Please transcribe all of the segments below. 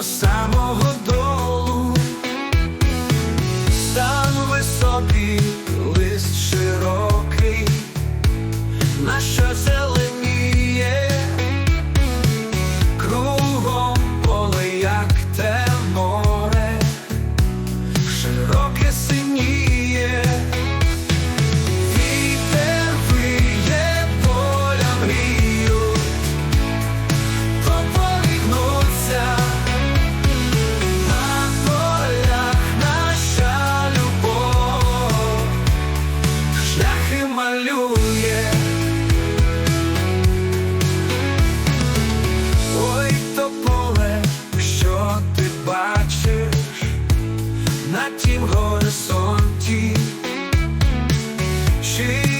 до самого. Малює. Ой, то поле, що ти бачиш на тім горизонті, чиє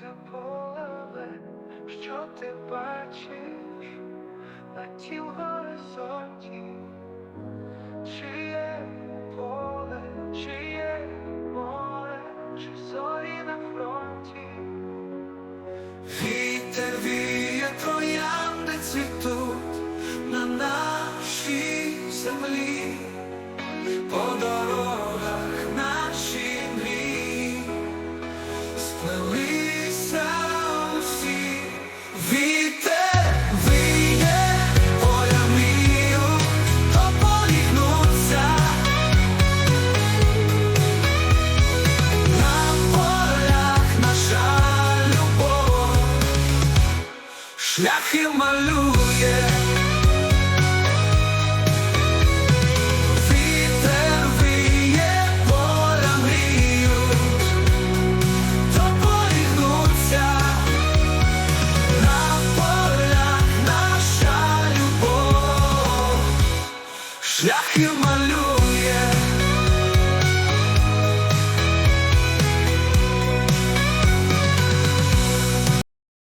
те поле, що ти бачиш на тім горизонті, чиє поле, чиє море, чи зорі на фронті. Вітер віє троянди цвітуть шляхи малює.